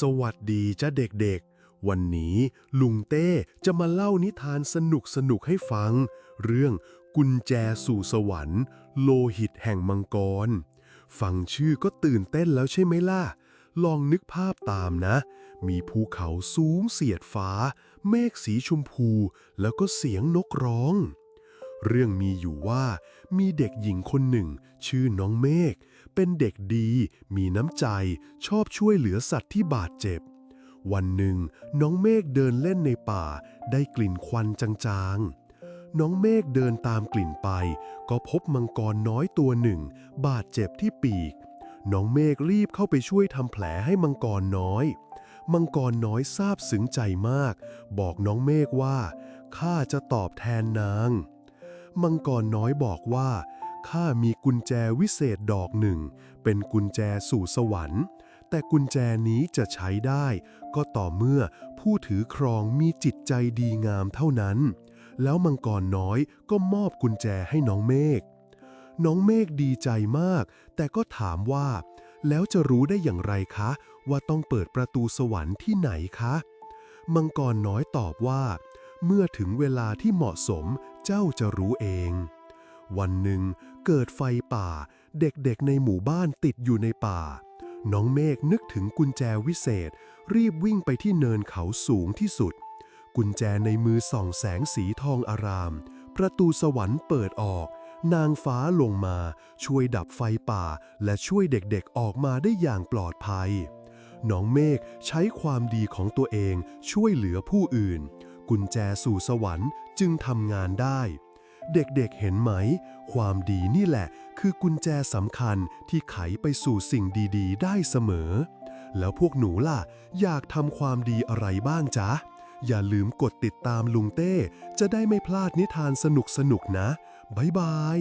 สวัสดีจ้าเด็กๆ วันนี้ลุงเต้จะมาเล่านิทานสนุกสนุกๆให้ฟัง เรื่องกุญแจสู่สวรรค์ โลหิตแห่งมังกร ฟังชื่อก็ตื่นเต้นแล้วใช่ไหมล่ะ ลองนึกภาพตามนะ มีภูเขาสูงเสียดฟ้า เมฆสีชมพู แล้วก็เสียงนกร้อง เรื่องมีอยู่ว่ามีเด็กหญิงคนหนึ่ง ชื่อน้องเมฆ เป็นเด็กดี มีน้ำใจ ชอบช่วยเหลือสัตว์ที่บาดเจ็บ วันหนึ่ง น้องเมฆเดินเล่นในป่า ได้กลิ่นควันจางๆ น้องเมฆเดินตามกลิ่นไป ก็พบมังกรน้อยตัวหนึ่ง บาดเจ็บที่ปีก น้องเมฆรีบเข้าไปช่วยทำแผลให้มังกรน้อย มังกรน้อยซาบซึ้งใจมาก บอกน้องเมฆว่าข้าจะตอบแทนนาง มังกรน้อยบอกว่า ข้ามีกุญแจวิเศษดอกหนึ่ง เป็นกุญแจสู่สวรรค์ แต่กุญแจนี้จะใช้ได้ ก็ต่อเมื่อผู้ถือครองมีจิตใจดีงามเท่านั้น แล้วมังกรน้อยก็มอบกุญแจให้น้องเมฆน้องเมฆดีใจมาก แต่ก็ถามว่า แล้วจะรู้ได้อย่างไรคะ ว่าต้องเปิดประตูสวรรค์ที่ไหนคะ มังกรน้อยตอบว่า เมื่อถึงเวลาที่เหมาะสมเจ้าจะรู้เอง วันหนึ่งเกิดไฟป่า เด็กๆในหมู่บ้านติดอยู่ในป่า น้องเมฆนึกถึงกุญแจวิเศษ รีบวิ่งไปที่เนินเขาสูงที่สุด กุญแจในมือส่องแสงสีทองอาราม ประตูสวรรค์เปิดออก นางฟ้าลงมา ช่วยดับไฟป่า และช่วยเด็กๆออกมาได้อย่างปลอดภัย น้องเมฆใช้ความดีของตัวเองช่วยเหลือผู้อื่น กุญแจสู่สวรรค์จึงทำงานได้ เด็กๆเห็นไหม ความดีนี่แหละ คือกุญแจสำคัญที่ไขไปสู่สิ่งดีๆ ได้เสมอ แล้วพวกหนูล่ะ อยากทำความดีอะไรบ้างจ๊ะ อย่าลืมกดติดตามลุงเต้ จะได้ไม่พลาดนิทานสนุกๆนะ บ๊ายบาย